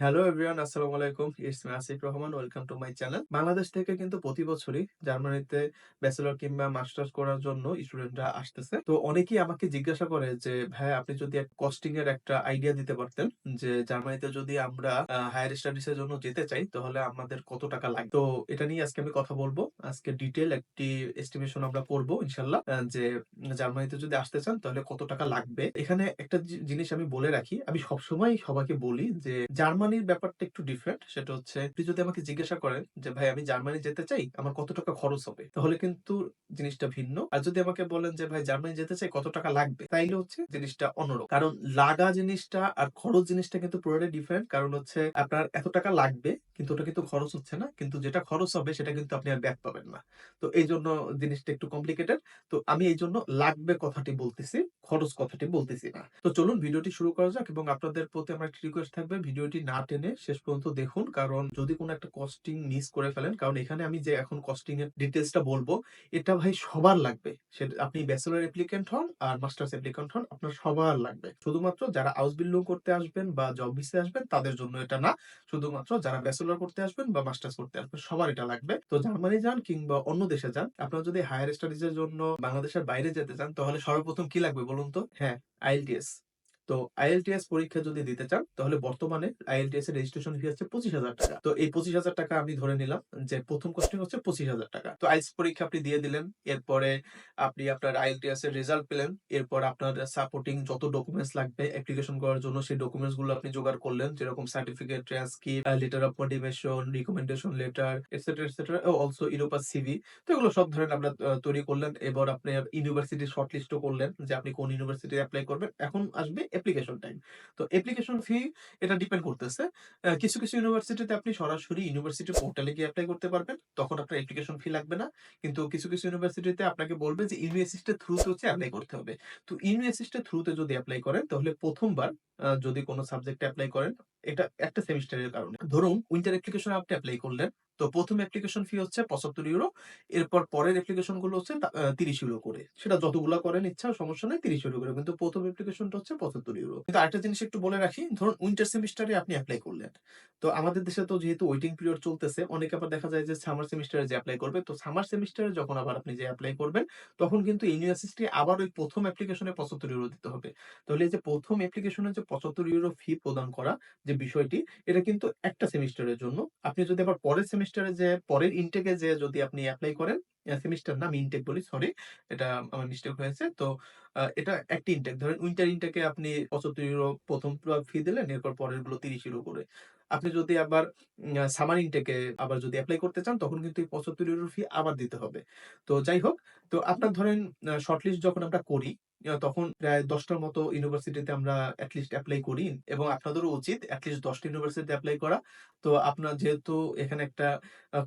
Hello everyone আসসালামু আলাইকুম it's Asif Rahman welcome to my channel Bangladesh থেকে কিন্তু প্রতি বছরই জার্মানিতে ব্যাচেলর কিংবা মাস্টার্স করার জন্য স্টুডেন্টরা আসতেছে। তো অনেকেই আমাকে জিজ্ঞাসা করে যে, ভাই, আপনি যদি কস্টিং এর একটা আইডিয়া দিতে পারতেন যে, জার্মানিতে যদি আমরা হায়ার স্টাডিজ এর জন্য যেতে চাই, তাহলে আমাদের কত টাকা লাগবে? তো এটা নিয়ে আজকে আমি কথা বলব। আজকে ডিটেল একটি এস্টিমেশন আমরা করব ইনশাল্লাহ যে, জার্মানিতে যদি আসতে চান, তাহলে কত টাকা লাগবে? এখানে একটা জিনিস আমি বলে রাখি। আমি সবসময় সবাইকে বলি যে জার্মানির ব্যাপারটা একটু ডিফারেন্ট সেটা হচ্ছে, আপনি যদি আমাকে জিজ্ঞাসা করেন যে, ভাই, আমি জার্মানি যেতে চাই? আমার কত টাকা খরচ হবে? তাহলে কিন্তু জিনিসটা ভিন্ন। আর যদি আমাকে বলেন যে, ভাই, জার্মানি যেতে চাই, কত টাকা লাগবে? তাইলে হচ্ছে জিনিসটা অন্যরকম। কারণ লাগা জিনিসটা আর খরচ জিনিসটা কিন্তু পুরোটাই ডিফারেন্ট কারণ হচ্ছে, আপনার এত টাকা লাগবে কিন্তু ওটা কিন্তু খরচ হচ্ছে না। কিন্তু যেটা খরচ হবে সেটা কিন্তু আপনি আর ব্যাক পাবেন না। তো এই জন্য জিনিসটা একটু কমপ্লিকেটেড তো আমি এই জন্য লাগবে কথাটি বলতেছি, খরচ কথাটি বলতেছি না। তো চলুন ভিডিওটি শুরু করা যাক এবং আপনাদের প্রতি আমার একটা রিকোয়েস্ট থাকবে, ভিডিওটি না টেনে শেষ পর্যন্ত দেখুন। কারণ যদি কোনো একটা কস্টিং মিস করে ফেলেন, কারণ এখানে আমি যে এখন কস্টিং এর ডিটেলসটা বলব, এটা ভাই সবার লাগবে। সেটা, আপনি ব্যাচেলর অ্যাপ্লিকেন্ট হন আর মাস্টার্স অ্যাপ্লিকেন্ট হন, আপনার সবার লাগবে। শুধুমাত্র যারা হাউস বিল্ডিং করতে আসবেন বা জব ভিসে আসবেন, তাদের জন্য এটা না। শুধুমাত্র যারা ব্যাচেলর করতে আসবেন বা মাস্টার্স করতে আসবেন, সবার এটা লাগবে। তো জার্মানি যান কিংবা অন্য দেশে যান, আপনারা যদি হায়ার স্টাডিজ এর জন্য বাংলাদেশের বাইরে যেতে চান, তাহলে সর্বপ্রথম কি লাগবে বলুন তো? হ্যাঁ আইএলটিএস তো আইএলটিএস পরীক্ষা যদি দিতে চান, তাহলে বর্তমানে আইএলটিএস এর রেজিস্ট্রেশন ফি হচ্ছে পঁচিশ হাজার টাকা। তো এই পঁচিশ হাজার টাকা আমি ধরে নিলাম যে প্রথম কোশ্চেন হচ্ছে পঁচিশ হাজার টাকা। তো আইএলটিএস পরীক্ষা আপনি দিয়ে দিলেন, এরপরে আপনি আপনার আইএলটিএস এর রেজাল্ট পেলেন, এরপর আপনার সাপোর্টিং যত ডকুমেন্টস লাগবে অ্যাপ্লিকেশন করার জন্য, সেই ডকুমেন্টসগুলো আপনি জোগাড় করলেন, যেরকম certificate transcript letter of motivation recommendation letter etcetera etcetera also Europass CV তো এগুলো সব ধরেন আপনার তৈরি করলেন। এবার আপনি ইউনিভার্সিটি শর্টলিস্টও করলেন যে আপনি কোন ইউনিভার্সিটি অ্যাপ্লাই করবেন। এখন আসবে অ্যাপ্লিকেশন টাইম তো অ্যাপ্লিকেশন ফি এটা ডিপেন্ড করতেছে। কিছু কিছু ইউনিভার্সিটিতে আপনি সরাসরি ইউনিভার্সিটি পোর্টালে গিয়ে অ্যাপ্লাই করতে পারবেন। তখন আপনার অ্যাপ্লিকেশন ফি লাগবে না। কিন্তু কিছু কিছু ইউনিভার্সিটিতে আপনাকে বলবে যে ইউনিভার্সিটির থ্রুতে হচ্ছে অ্যাপ্লাই করতে হবে। তো ইউনিভার্সিটির থ্রুতে যদি অ্যাপ্লাই করেন, তাহলে প্রথমবার যদি কোনো সাবজেক্টে অ্যাপ্লাই করেন, এটা একটা সেমিস্টারের কারণে। ধরুন উইন্টার অ্যাপ্লিকেশন আপনি অ্যাপ্লাই করলেন। তো প্রথম অ্যাপ্লিকেশন ফি হচ্ছে পঁচাত্তর ইউরো এরপর পরের অ্যাপ্লিকেশনগুলো হচ্ছে তিরিশ ইউরো করে। সেটা যতগুলো করেন ইচ্ছা, সমস্যা নেই, তিরিশ ইউরো করে। কিন্তু প্রথম অ্যাপ্লিকেশনটা হচ্ছে পঁচাত্তর ইউরো কিন্তু আরেকটা জিনিস একটু বলে রাখি, ধরুন উইন্টার সেমিস্টারে আপনি অ্যাপ্লাই করলেন। তো আমাদের দেশে তো যেহেতু ওয়েটিং পিরিয়ড চলতেছে, অনেকে আবার দেখা যায় যে সামার সেমিস্টারে যে অ্যাপ্লাই করবে, তো সামার সেমিস্টারে যখন আবার আপনি যে অ্যাপ্লাই করবেন, তখন কিন্তু ইউনিভার্সিটি আবার ওই প্রথম অ্যাপ্লিকেশনে পঁচাত্তর ইউরো দিতে হবে। তাহলে যে প্রথম অ্যাপ্লিকেশনে যে পঁচাত্তর ইউরো ফি প্রদান করা যে বিষয়টি, এটা কিন্তু একটা সেমিস্টারের জন্য। আপনি যদি আবার পরের সেমিস্টারে যে, পরের ইনটেকে যে যদি আপনি অ্যাপ্লাই করেন সেমিস্টার নাম ইনটেক বলি সরি এটা আমার মিস্টেক হয়েছে। তো এটা একটা ইনটেক ধরেন উইন্টার ইনটেকে আপনি পঁচাত্তর ইউরো প্রথম ফি দিলেন, এরপর পরেরগুলো তিরিশ ইউরো করে। আপনি যদি আবার সামার ইনটেকে আবার যদি অ্যাপ্লাই করতে চান, তখন কিন্তু এই পঁচাত্তর ইউরোর ফি আবার দিতে হবে। তো যাই হোক তো আপনার ধরেন শর্টলিস্ট যখন আমরা করি তখন প্রায় দশটার মতো ইউনিভার্সিটিতে আমরা অ্যাটলিস্ট অ্যাপ্লাই করি এবং আপনাদেরও উচিত অ্যাটলিস্ট দশটা ইউনিভার্সিটিতে অ্যাপ্লাই করা। তো আপনার যেহেতু এখানে একটা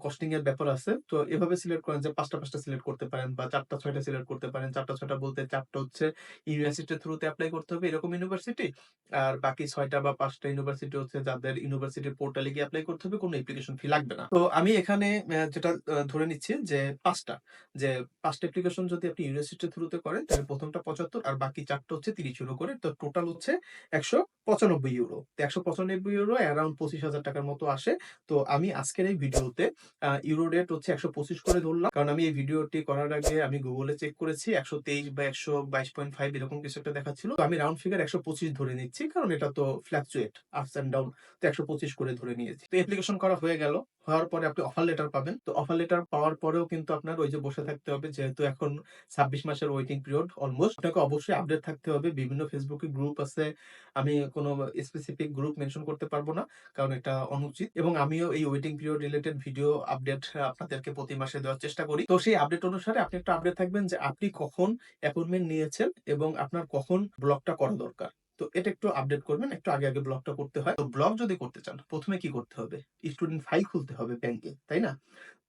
কস্টিং এর ব্যাপার আছে তো এভাবে সিলেক্ট করেন যে পাঁচটা পাঁচটা সিলেক্ট করতে পারেন বা চারটা ছয়টা সিলেক্ট করতে পারেন। চারটা ছয়টা বলতে চারটা হচ্ছে ইউনিভার্সিটির থ্রুতে অ্যাপ্লাই করতে হবে এরকম ইউনিভার্সিটি আর বাকি ছয়টা বা পাঁচটা ইউনিভার্সিটি হচ্ছে যাদের ইউনিভার্সিটির পোর্টালে গিয়ে অ্যাপ্লাই করতে হবে কোনো অ্যাপ্লিকেশন ফি লাগবে না। তো আমি এখানে যেটা ধরে নিচ্ছি যে পাঁচটা যে পাঁচটা অ্যাপ্লিকেশন যদি আপনি ইউনিভার্সিটির থ্রুতে করেন, তাহলে প্রথমটা পঁচাত্তর আর বাকি চারটা হচ্ছে তিরিশ ইউরো করে। তো টোটাল হচ্ছে একশো পঁচানব্বই ইউরো তো একশো পঁচানব্বই ইউরো অ্যারাউন্ড পঁচিশ হাজার টাকার মতো আসে। তো আমি আজকের এই ভিডিওতে ইউরো রেট হচ্ছে একশো পঁচিশ করে ধরলাম। কারণ আমি এই ভিডিওটি করার আগে আমি গুগলে চেক করেছি, একশো তেইশ বা একশো বাইশ পয়েন্ট ফাইভ এরকম কিছু একটা দেখাচ্ছিল। তো আমি রাউন্ড ফিগার একশো পঁচিশ ধরে নিচ্ছি, কারণ এটা তো ফ্ল্যাকচুয়েট আপস অ্যান্ড ডাউন তো একশো পঁচিশ করে ধরে নিয়েছি। তো অ্যাপ্লিকেশন করা হয়ে গেল। হওয়ার পরে আপনি অফার লেটার পাবেন। তো অফার লেটার পাওয়ার পরেও কিন্তু আপনার ওই যে বসে থাকতে হবে, যেহেতু এখন ছাব্বিশ মাসের ওয়েটিং পিরিয়ড অলমোস্ট আপনাকে অবশ্যই আপডেট থাকতে হবে। বিভিন্ন ফেসবুকে গ্রুপ আছে, আমি কোনো স্পেসিফিক গ্রুপ মেনশন করতে পারব না, কারণ এটা অনুচিত। এবং আমিও এই waiting period related video update আপনাদেরকে প্রতি মাসে দেওয়ার চেষ্টা করি। তো সেই আপডেট অনুসারে আপনি একটা আপডেট থাকবেন যে আপনি কখন অ্যাপয়েন্টমেন্ট নিয়েছেন এবং আপনার কখন ব্লকটা করা দরকার। তো এটা একটু আপডেট করবেন, একটু আগে আগে ব্লকটা করতে হয়। তো ব্লক যদি করতে চান, প্রথমে কি করতে হবে? স্টুডেন্ট ফাইল খুলতে হবে ব্যাংকে তাই না?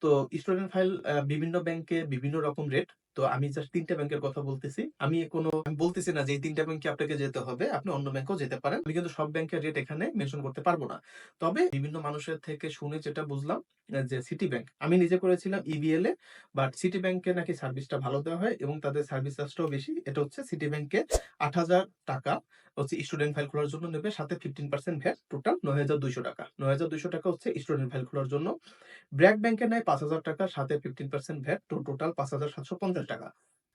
তো স্টুডেন্ট ফাইল বিভিন্ন ব্যাংকে বিভিন্ন রকম রেট তো আমি জাস্ট তিনটা ব্যাংকের কথা বলতেছি। আমি কোনো বলতেছি না যে এই তিনটা ব্যাংকে আপনাকে যেতে হবে, আপনি অন্য ব্যাংকেও যেতে পারেন। আমি কিন্তু সব ব্যাংকের রেট এখানে মেনশন করতে পারব না। তবে বিভিন্ন মানুষের থেকে শুনে যেটা বুঝলাম যে সিটি ব্যাংক। আমি নিজে করেছিলাম ইবিএল এ। বাট সিটি ব্যাংকে নাকি সার্ভিসটা ভালো দেওয়া হয় এবং তাদের সার্ভিস চার্জটাও বেশি। এটা হচ্ছে সিটি ব্যাংকে ৳৮,০০০ হচ্ছে স্টুডেন্ট ফাইল খোলার জন্য নেবে। সাথে 15% ভ্যাট টোটাল ৳৯,২০০ ৳৯,২০০ হচ্ছে স্টুডেন্ট ফাইল খোলার জন্য। ব্র্যাক ব্যাংকে নেয় ৳৫,০০০ সাথে 15% ভ্যাট টোটাল পাঁচ হাজার সাতশো পঞ্চাশ ৳৫,৭৫০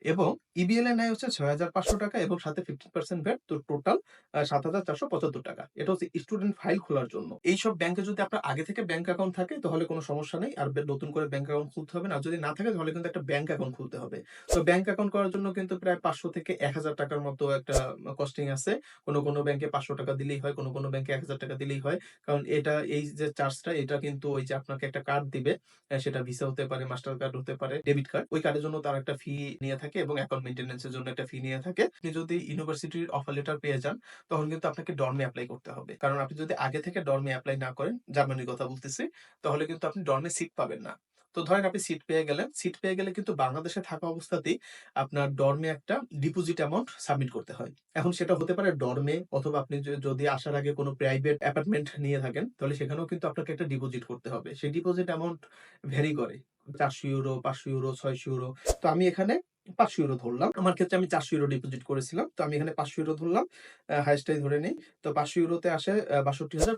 এবং ইবিএল এ নেয় হচ্ছে ৳৬,৫০০ এবং সাথে 15% ভ্যাট তো টোটাল আ ৳৭,৪৭৫ এটা হচ্ছে স্টুডেন্ট ফাইল খোলার জন্য। এইসব ব্যাংকে যদি আপনার আগে থেকে ব্যাংক অ্যাকাউন্ট থাকে তাহলে কোনো সমস্যা নেই। আর নতুন করে ব্যাংক অ্যাকাউন্ট খুলতে হবে না। যদি না থাকে তাহলে কিন্তু একটা ব্যাংক অ্যাকাউন্ট খুলতে হবে। তো ব্যাংক অ্যাকাউন্ট করার জন্য কিন্তু প্রায় ৳৫০০ থেকে ৳১,০০০ টাকার মতো একটা কস্টিং আছে। কোনো, কোনো ব্যাংকে ৳৫০০ দিলেই হয়, কোনো, কোনো ব্যাংকে ৳১,০০০ দিলেই হয়। কারণ এটা এই যে চার্জটা এটা কিন্তু ওই যে আপনাকে একটা কার্ড দিবে। সেটা ভিসা হতে পারে, মাস্টার কার্ড হতে পারে, ডেবিট কার্ড। ওই কার্ডের জন্য তার একটা ফি নিয়ে থাকে এবং অ্যাকাউন্ট মেইনটেন্যান্স এর জন্য একটা ফি নিয়ে থাকে। আপনি যদি ইউনিভার্সিটির অফার লেটার পেয়ে যান, তখন কিন্তু আপনাকে ডর্মে অ্যাপ্লাই করতে হবে। কারণ আপনি যদি আগে থেকে ডর্মে অ্যাপ্লাই না করেন, জার্মানির কথা বলতেছি, তাহলে কিন্তু আপনি ডর্মে সিট পাবেন না। তো ধরেন আপনি সিট পেয়ে গেলেন। সিট পেয়ে গেলে কিন্তু বাংলাদেশে থাকা অবস্থাতেই আপনার ডর্মে একটা ডিপোজিট অ্যামাউন্ট সাবমিট করতে হয়। এখন সেটা হতে পারে ডর্মে অথবা আপনি যদি আসার আগে কোনো প্রাইভেট অ্যাপার্টমেন্ট নিয়ে থাকেন, তাহলে সেখানেও কিন্তু আপনাকে একটা ডিপোজিট করতে হবে। সেই ডিপোজিট অ্যামাউন্ট ভ্যারি করে। €৪০০, €৫০০, €৬০০ তো আমি এখানে €৫০০ ধরলাম। আমার ক্ষেত্রে আমি €৪০০ ডিপোজিট করেছিলাম। তো আমি এখানে €৫০০ ধরলাম। আ ধরে নেই। তো €৫০০ তে আসে আ ৳৬২,৫০০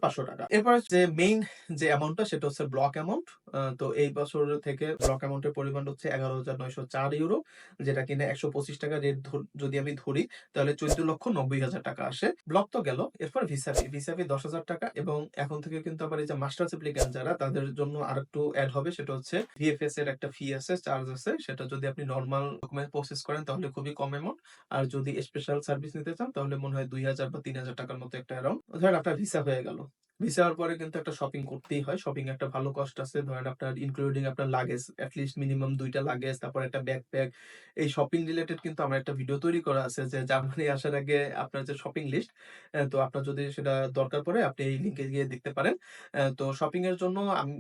এরপরে যে মেইন যে অ্যামাউন্টটা সেটা হচ্ছে ব্লক অ্যামাউন্ট। তো এই বছর থেকে ব্লক অ্যামাউন্টের পরিমাণ হচ্ছে €১১,৯০৪ যেটা কিনা ৳১২৫ রেট যদি আমি ধরি তাহলে ৳১৪,৯০,০০০ আসে। ব্লক তো গেল। এরপর ভিসা ফি। ভিসা ফি ৳১০,০০০ এবং এখন থেকে কিন্তু আবার এই যে মাস্টার্স অ্যাপ্লিক্যান্ট যারা তাদের জন্য আরেকটু অ্যাড হবে সেটা হচ্ছে ভিএফএস এর একটা ফি আছে, চার্জ আছে। সেটা যদি আপনি নরমাল প্রসেস করেন তাহলে খুবই কম অ্যামাউন্ট। আর যদি স্পেশাল সার্ভিস নিতে চান তাহলে মনে হয় ৳২,০০০ বা তিন হাজার টাকার মতো একটা অ্যারাউন্ড। ধরেন আপনার ভিসা হয়ে গেল। ভিসা হওয়ার পরে কিন্তু একটা শপিং করতেই হয়। শপিং একটা ভালো কস্ট আছে। ধরেন আপনার ইনক্লুডিং আপনার লাগেজ, এট লিস্ট মিনিমাম ২ টা লাগেজ, তারপর একটা ব্যাকপ্যাক। এই শপিং রিলেটেড কিন্তু আমার একটা ভিডিও তৈরি করা আছে যে জার্মানি আসার আগে আপনার যে শপিং লিস্ট, তো আপনার যদি সেটা দরকার পড়ে আপনি এই লিঙ্কে গিয়ে দেখতে পারেন। তো শপিং এর জন্য আমি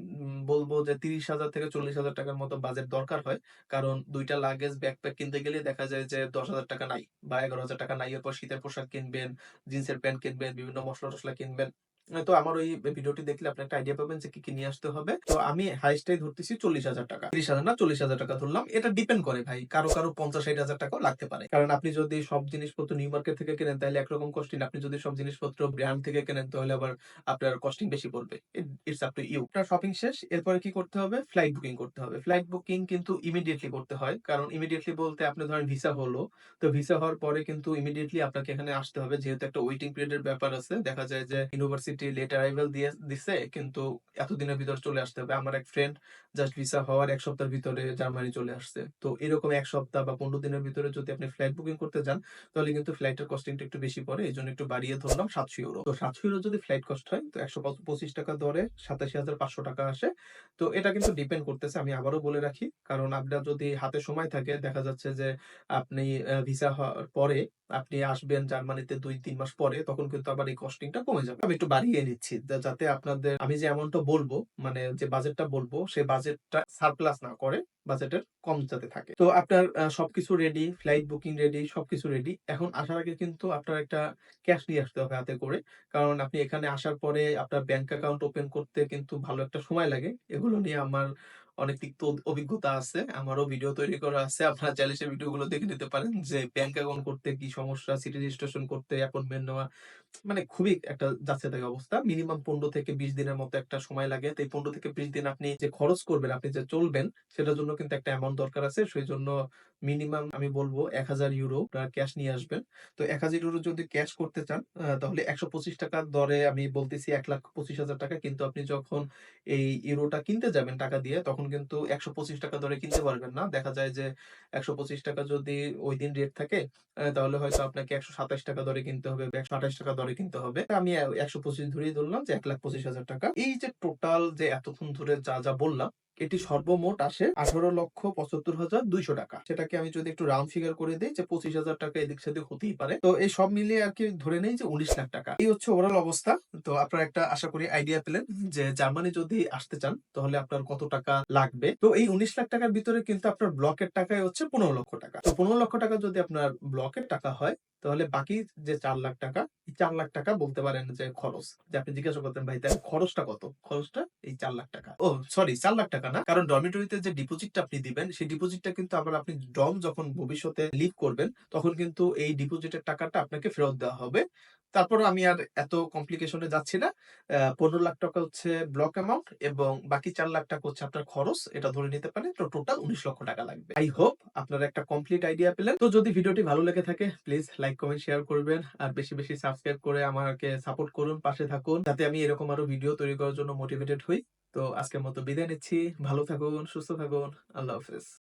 বলব যে ৳৩০,০০০ থেকে চল্লিশ হাজার টাকার মতো বাজেট দরকার হয়। কারণ ২ টা লাগেজ, ব্যাকপ্যাক কিনতে গেলে দেখা যায় যে ৳১০,০০০ নাই বা ৳১১,০০০ নাই। এরপর শীতের পোশাক কিনবেন, জিন্সের প্যান্ট কিনবেন, বিভিন্ন মশলা টসলা কিনবেন। তো আমার ওই ভিডিওটি দেখলে আপনি একটা আইডিয়া পাবেন যে কি, কি নিয়ে আসতে হবে। তো আমি হাইয়েস্টটাই ধরতেছি ৳৪০,০০০ ত্রিশ হাজার না ৳৪০,০০০ ধরলাম। এটা ডিপেন্ড করে ভাই। কারও, কারও ৳৫০,০০০-৬০,০০০ ও লাগতে পারে। কারণ আপনি যদি সব জিনিসপত্র নিউ মার্কেট থেকে কেনেন তাহলে একরকম কস্টিং। আপনি যদি সব জিনিসপত্র ব্র্যান্ড থেকে কেনেন তাহলে আবার আপনার কস্টিং বেশি পড়বে। It's up to you. আপনার শপিং শেষ। এরপরে কি করতে হবে? ফ্লাইট বুকিং করতে হবে। ফ্লাইট বুকিং কিন্তু ইমিডিয়েটলি করতে হয়। কারণ ইমিডিয়েটলি বলতে আপনি ধরেন ভিসা হলো। তো ভিসা হওয়ার পরে কিন্তু ইমিডিয়েটলি আপনাকে এখানে আসতে হবে। যেহেতু একটা ওয়েটিং পিরিয়ড এর ব্যাপার আছে। দেখা যায় যে ইউনিভার্সিটি লেট অ্যারাইভাল দিয়ে দিছে কিন্তু এতদিনের ভিতরে চলে আসতে হবে। আমার এক ফ্রেন্ড জাস্ট ভিসা হওয়ার এক সপ্তাহের ভিতরে জার্মানি চলে আসছে। তো এরকম এক সপ্তাহ বা ১৫ দিনের ভিতরে যদি আপনি ফ্লাইট বুকিং করতে যান, তাহলে কিন্তু ফ্লাইটের কস্টিংটা একটু বেশি পড়ে। এজন্য একটু বাড়িয়ে ধরলাম €৭০০ তো €৭০০ যদি ফ্লাইট কস্ট হয় তো ৳১২৫ দরে ৳৮৭,৫০০ আসে। তো এটা কিন্তু ডিপেন্ড করতেছে। আমি আবারও বলে রাখি। কারণ আপনার যদি হাতে সময় থাকে দেখা যাচ্ছে যে আপনি ভিসা হওয়ার পরে আপনি আসবেন জার্মানিতে ২-৩ মাস পরে তখন কিন্তু আবার এই কস্টিংটা কমে যাবে। আমি একটু বাড়িয়ে নিচ্ছি। যাতে আপনাদের আমি যে অ্যামাউন্টটা বলব মানে যে বাজেটটা বলব সেই বাজেটটা সারপ্লাস না করে। বাজেটের কম যাতে থাকে। তো আপনার সবকিছু রেডি, ফ্লাইট বুকিং রেডি, সবকিছু রেডি। এখন আসার আগে কিন্তু আপনার একটা ক্যাশ নিয়ে আসতে হবে হাতে করে। কারণ আপনি এখানে আসার পরে আপনার ব্যাংক অ্যাকাউন্ট ওপেন করতে কিন্তু ভালো একটা সময় লাগে। এগুলো নিয়ে আমার অনেক তিক্ত অভিজ্ঞতা আছে। আমারও ভিডিও তৈরি করা আছে। আপনারা চাইলে সেই ভিডিওগুলো দেখে নিতে পারেন যে ব্যাংক অ্যাকাউন্ট করতে কি সমস্যা, সিটি রেজিস্ট্রেশন করতে, অ্যাপয়েন্টমেন্ট নেওয়া। মানে খুবই একটা যাচ্ছে-তাই অবস্থা। মিনিমাম ১৫ থেকে ২০ দিনের মতো একটা সময় লাগে। তো এই ১৫ থেকে ২০ দিন আপনি যে খরচ করবেন, আপনি যে চলবেন সেটার জন্য কিন্তু একটা অ্যামাউন্ট দরকার আছে। সেজন্য মিনিমাম আমি বলব এক হাজার ইউরো ক্যাশ নিয়ে আসবেন। তো ৳১,০০০ যদি ক্যাশ করতে চান তাহলে ৳১২৫ দরে আমি বলতেছি ৳১,২৫,০০০ কিন্তু আপনি যখন এই ইউরোটা কিনতে যাবেন টাকা দিয়ে তখন কিন্তু ৳১২৫ দরে কিনতে পারবেন না। দেখা যায় যে ৳১২৫ যদি ওই দিন রেট থাকে তাহলে হয়তো আপনাকে ৳১২৭ দরে কিনতে হবে ব্যাশো আঠাশ টাকা দরে কিনতে হবে। আমি একশো পঁচিশ ধরেই ধরলাম যে ৳১,২৫,০০০ এই যে টোটাল যে এতক্ষণ ধরে যা, যা বললাম এটি সর্বমোট আসে ৳১৮,৭৫,২০০ সেটাকে আমি যদি একটু রাউন্ড ফিগার করে দিই যে ৳২৫,০০০ এদিক সেদিক হতেই পারে। তো এই সব মিলিয়ে আরকি ধরে নেই যে উনিশ লাখ টাকা এই হচ্ছে ওভারঅল অবস্থা। তো আপনারা একটা আশা করি আইডিয়া পেলেন যে জার্মানি যদি আসতে চান তাহলে আপনার কত টাকা লাগবে। তো এই উনিশ লাখ টাকার ভিতরে কিন্তু আপনার ব্লকের টাকায় হচ্ছে পনেরো লক্ষ টাকা তো পনেরো লক্ষ টাকা যদি আপনার ব্লকের টাকা হয় তাহলে বাকি যে চার লাখ টাকা, এই চার লাখ টাকা বলতে পারেন যে খরচ। যে আপনি জিজ্ঞাসা করতেন ভাই তাহলে খরচটা কত? খরচটা এই চার লাখ টাকা। ও সরি চার লাখ টাকা না। কারণ ডরমিটরিতে যে ডিপোজিটটা আপনি দিবেন সেই ডিপোজিটটা কিন্তু আবার আপনি ডম যখন ভবিষ্যতে লিভ করবেন তখন কিন্তু এই ডিপোজিটের টাকাটা আপনাকে ফেরত দেওয়া হবে। তারপরও আমি আর এত কমপ্লিকেশন যাচ্ছি না। পনেরো লাখ টাকা হচ্ছে ব্লক অ্যামাউন্ট এবং বাকি ৪ লাখ টাকা হচ্ছে আপনার খরচ। এটা ধরে নিতে পারেন। তো টোটাল ১৯ লক্ষ টাকা লাগবে। আই হোপ আপনারা একটা কমপ্লিট আইডিয়া পেলেন। তো যদি ভিডিওটি ভালো লেগে থাকে প্লিজ লাইক, কমেন্ট, শেয়ার করবেন। আর বেশি, বেশি সাবস্ক্রাইব করে আমাকে সাপোর্ট করুন, পাশে থাকুন। যাতে আমি এরকম আরও ভিডিও তৈরি করার জন্য মোটিভেটেড হই। তো আজকের মতো বিদায় নিচ্ছি। ভালো থাকুন, সুস্থ থাকুন। আল্লাহ হাফেজ।